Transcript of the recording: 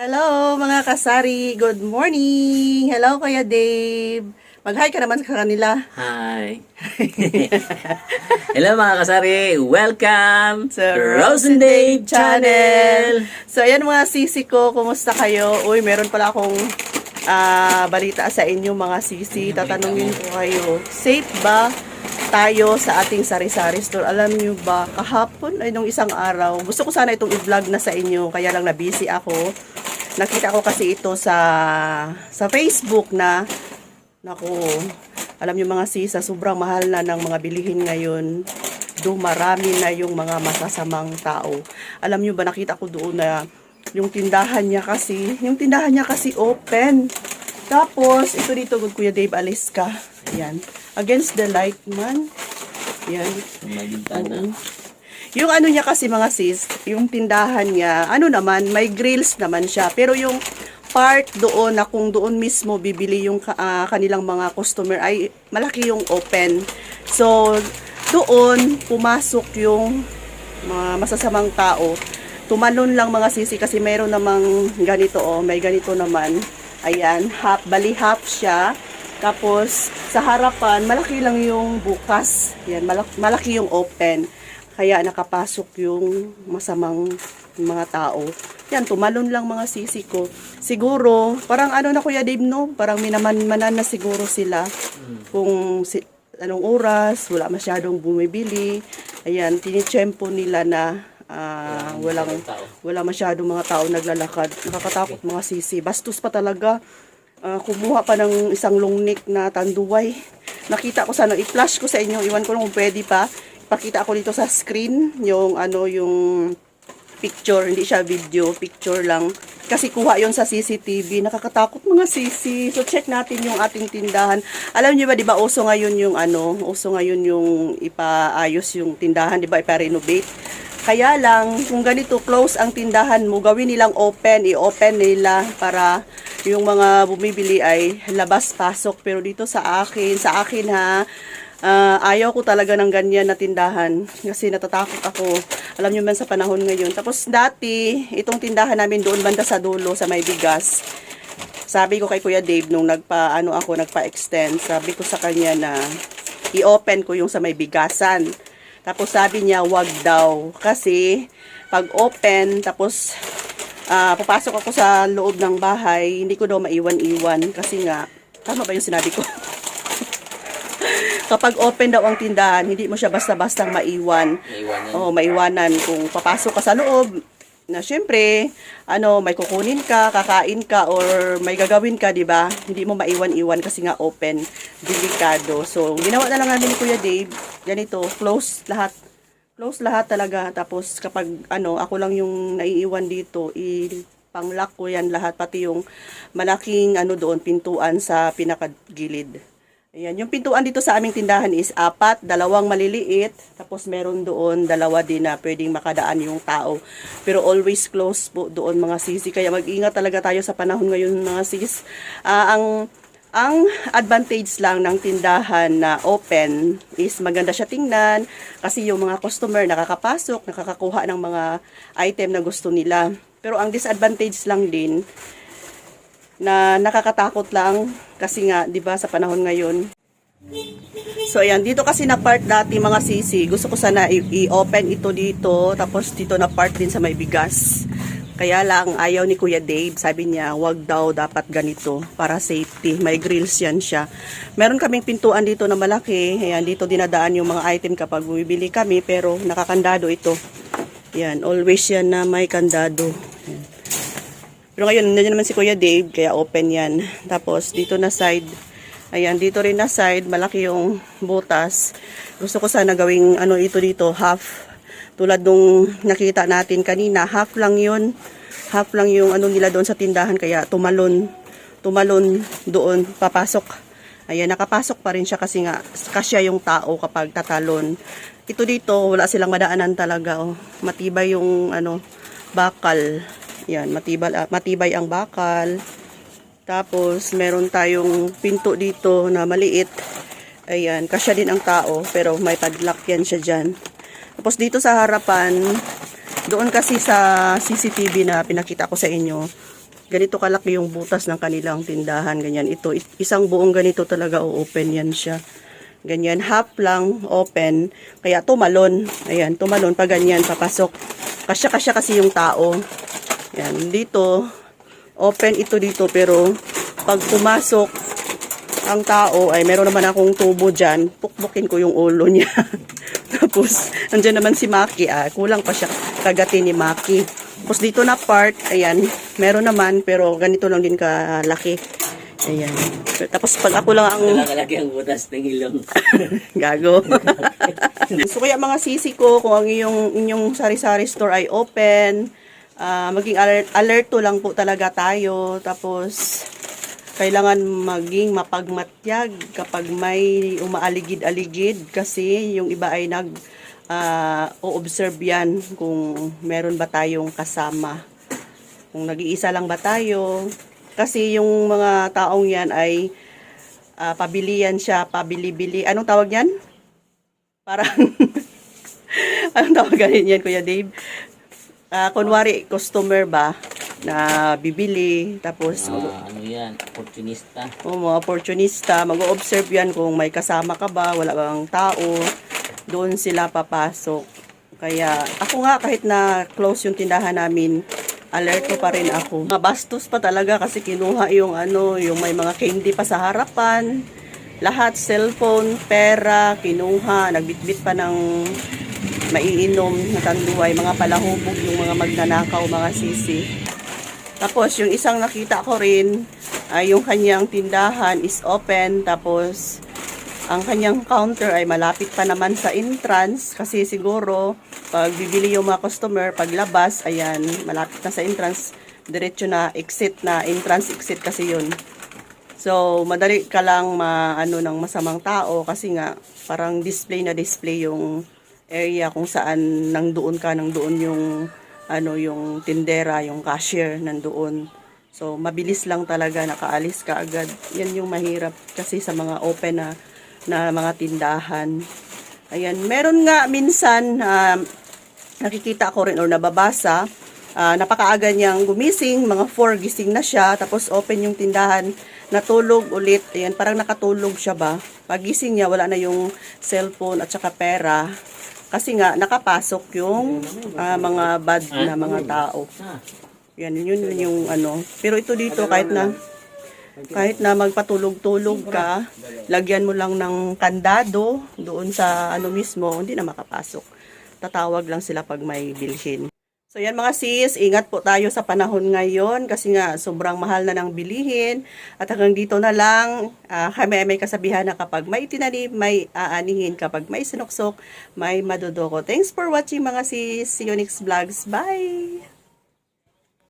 Hello mga kasari, good morning! Hello Kuya Dave! Mag-hi ka naman sa kanila. Hi. Hello mga kasari. Welcome Sa to Rose and Dave Channel. So ayan mga sisi ko, kumusta kayo? Uy, meron pala akong ah, balita sa inyo mga sisi. Tatanungin ko kayo, safe ba tayo sa ating sari-sari store? Alam nyo ba, kahapon ay nung isang araw, gusto ko sana itong i-vlog na sa inyo, kaya lang na-busy ako. Nakita ko kasi ito sa sa Facebook na Naku, alam niyo mga sisa, sobrang mahal na ng mga bilihin ngayon. Dumarami na yung mga masasamang tao. Alam niyo ba, nakita ko doon na yung tindahan niya kasi, yung tindahan niya kasi open. Tapos, ito dito, good Kuya Dave, alis ka. Ayan. Against the light man. Ayan. May bintana. Yung ano niya kasi mga sis, yung tindahan niya, ano naman, may grills naman siya. Pero yung part doon na kung doon mismo bibili yung ah, kanilang mga customer ay malaki yung open. So, doon pumasok yung mga masasamang tao. Tumalon lang mga sisi kasi mayroon namang ganito oh, may ganito naman. Ayan, half, bali half siya. Tapos, sa harapan, malaki lang yung bukas. Yan, malaki, malaki yung open. Kaya nakapasok yung masamang mga tao. Yan, tumalon lang mga sisi ko. Siguro, parang ano na Kuya Dave, no? Parang minaman-manan na siguro sila. Kung si, anong oras, wala masyadong bumibili. Ayan, tinitsempo nila na ah, walang, wala masyadong mga tao naglalakad. Nakakatakot mga sisi. Bastos pa talaga. Ah, kumuha pa ng isang longnik na tanduay. Nakita ko sana, i-flash ko sa inyo. Iwan ko lang kung pwede pa. Pakita ko dito sa screen yung ano yung picture, hindi siya video, picture lang. Kasi kuha yon sa CCTV. Nakakatakot mga sisi. So check natin yung ating tindahan. Alam niyo ba, di ba, uso ngayon yung ano, uso ngayon yung ipaayos yung tindahan, di ba, ipa-renovate. Kaya lang, kung ganito close ang tindahan mo, gawin nilang open, i-open nila para yung mga bumibili ay labas-pasok. Pero dito sa akin, sa akin ha, Ah, ayaw ko talaga ng ganyan na tindahan kasi natatakot ako. Alam niyo man sa panahon ngayon. Tapos dati, itong tindahan namin doon banda sa dulo sa may bigas. Sabi ko kay Kuya Dave nung nagpa ano ako nagpa-extend, sabi ko sa kanya na i-open ko yung sa may bigasan. Tapos sabi niya wag daw kasi pag open tapos ah, papasok ako sa loob ng bahay, hindi ko daw maiwan-iwan kasi nga tama ba yung sinabi ko? kapag open daw ang tindahan, hindi mo siya basta-bastang maiwan. Naiwanan. Oh, maiwanan kung papasok ka sa loob na syempre, ano, may kukunin ka, kakain ka or may gagawin ka, 'di ba? Hindi mo maiwan-iwan kasi nga open, delikado. So, ginawa na lang namin ni Kuya Dave, ganito, close lahat. Close lahat talaga. Tapos kapag ano, ako lang yung naiiwan dito, i panglock ko yan lahat pati yung malaking ano doon pintuan sa pinakagilid. Ayan, yung pintuan dito sa aming tindahan is apat, dalawang maliliit, tapos meron doon dalawa din na pwedeng makadaan yung tao. Pero always close po doon mga sisi, kaya mag-ingat talaga tayo sa panahon ngayon mga sis. Ah, ang ang advantage lang ng tindahan na open is maganda siya tingnan kasi yung mga customer nakakapasok, nakakakuha ng mga item na gusto nila. Pero ang disadvantage lang din, na nakakatakot lang kasi nga 'di ba sa panahon ngayon. So ayan, dito kasi na part dati mga sisi, gusto ko sana i-open ito dito tapos dito na part din sa may bigas. Kaya lang ayaw ni Kuya Dave, sabi niya, wag daw dapat ganito para safety. May grills yan siya. Meron kaming pintuan dito na malaki. Ayan, dito dinadaan yung mga item kapag bumibili kami pero nakakandado ito. Yan, always yan na may kandado. Pero ngayon, nandiyan naman si Kuya Dave, kaya open yan. Tapos, dito na side, ayan, dito rin na side, malaki yung butas. Gusto ko sana gawing, ano, ito dito, half. Tulad nung nakita natin kanina, half lang yun. Half lang yung ano nila doon sa tindahan, kaya tumalon, tumalon doon, papasok. Ayan, nakapasok pa rin siya kasi nga, kasya yung tao kapag tatalon. Ito dito, wala silang madaanan talaga, oh. Matibay yung, ano, bakal. Yan, matibay, ah, matibay ang bakal. Tapos, meron tayong pinto dito na maliit. Ayan, kasya din ang tao, pero may padlock yan siya dyan. Tapos dito sa harapan, doon kasi sa CCTV na pinakita ko sa inyo, ganito kalaki yung butas ng kanilang tindahan. Ganyan. Ito, it- isang buong ganito talaga o-open yan siya. Ganyan, half lang open. Kaya tumalon. Ayan, tumalon pa ganyan, papasok. Kasya-kasya kasi yung tao. Yan, dito, open ito dito, pero pag pumasok ang tao, ay meron naman akong tubo dyan, pukpukin ko yung ulo niya. Tapos, andyan naman si Maki, ah, kulang pa siya kagatin ni Maki. Tapos dito na part, ayan, meron naman, pero ganito lang din kalaki. Ayan. Tapos pag ako lang ang Nakakalaki ang butas ng ilong. Gago. so kaya mga sisi ko, kung ang iyong, inyong sari-sari store ay open, ah, maging alert, alerto lang po talaga tayo. Tapos, kailangan maging mapagmatyag kapag may umaaligid-aligid kasi yung iba ay nag ah, yan kung meron ba tayong kasama. Kung nag-iisa lang ba tayo. Kasi yung mga taong yan ay ah, pabilian siya, pabili-bili. Anong tawag yan? Parang, anong tawagan yan, Kuya Dave? Ah, kunwari, customer ba na bibili, tapos Ah, ano yan? Opportunista. o mga opportunista, mag-observe yan kung may kasama ka ba, wala kang tao, doon sila papasok. Kaya ako nga kahit na close yung tindahan namin, alerto pa rin ako. Mabastos pa talaga kasi kinuha yung ano, yung may mga candy pa sa harapan. Lahat, cellphone, pera, kinuha, nagbitbit pa ng maiinom na tanduay, mga palahubog, yung mga magnanakaw, mga sisi. Tapos, yung isang nakita ko rin, ay yung kanyang tindahan is open. Tapos, ang kanyang counter ay malapit pa naman sa entrance. Kasi siguro, pag bibili yung mga customer, paglabas, ayan, malapit na sa entrance. Diretso na exit na, entrance exit kasi yun. So, madali ka lang maano ng masamang tao kasi nga parang display na display yung area kung saan nang doon ka nang doon yung ano yung tindera, yung cashier nandoon. So, mabilis lang talaga nakaalis ka agad. Yan yung mahirap kasi sa mga open na na mga tindahan. Ayan, meron nga minsan ah, nakikita ko rin or nababasa, ah, napakaaga niyang gumising, mga 4 gising na siya, tapos open yung tindahan, natulog ulit, ayan, parang nakatulog siya ba? Pagising niya, wala na yung cellphone at saka pera, kasi nga, nakapasok yung ah, mga bad na mga tao. Ah, Yan, yun, yun yung ano. Pero ito dito, kahit na, kahit na magpatulog-tulog ka, lagyan mo lang ng kandado doon sa ano mismo, hindi na makapasok. Tatawag lang sila pag may bilhin. So yan mga sis, ingat po tayo sa panahon ngayon kasi nga sobrang mahal na ng bilihin. At hanggang dito na lang, ah, kami ay may kasabihan na kapag may tinanim, may aanihin. Kapag may sinuksok, may madudoko. Thanks for watching mga sis. See you next vlogs. Bye!